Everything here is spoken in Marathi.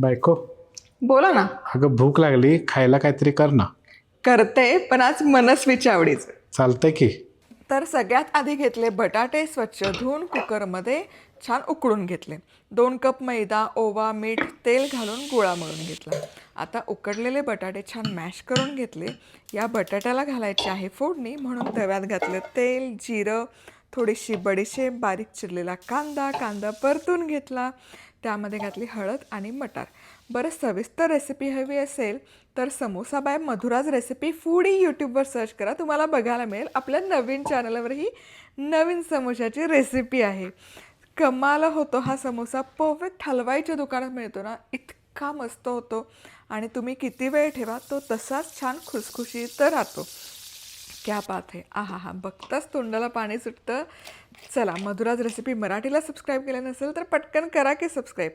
बायको. बोला ना. अगं भूक लागली खायला काहीतरी कर ना. करते पण आज मनस्वीच्या आवडीचं. चालतंय की. तर सगळ्यात आधी घेतले बटाटे स्वच्छ धुवून कुकरमध्ये छान उकळून घेतले. दोन कप मैदा ओवा मीठ तेल घालून गोळा मळून घेतला. आता उकडलेले बटाटे छान मॅश करून घेतले. या बटाट्याला घालायची आहे फोडणी म्हणून तव्यात घातलं तेल जिरं थोडीशी बडीशेप बारीक चिरलेला कांदा कांदा परतून घेतला. त्यामध्ये घातली हळद आणि मटार. बरं सविस्तर रेसिपी हवी असेल तर samosa by Madhura's recipe foodie यूट्यूबवर सर्च करा. तुम्हाला बघायला मिळेल. आपल्या नवीन चॅनलवरही नवीन समोशाची रेसिपी आहे. कमाल होतो हा समोसा. परफेक्ट हलवाईच्या दुकानात मिळतो ना इतका मस्त होतो. आणि तुम्ही किती वेळ ठेवा तो तसाच छान खुसखुशीत राहतो. क्या बात आहे आहा हा बघताच तोंडाला पाणी सुटतं. चला मधुराज रेसिपी मराठीला सबस्क्राईब केलं नसेल तर पटकन करा की सबस्क्राईब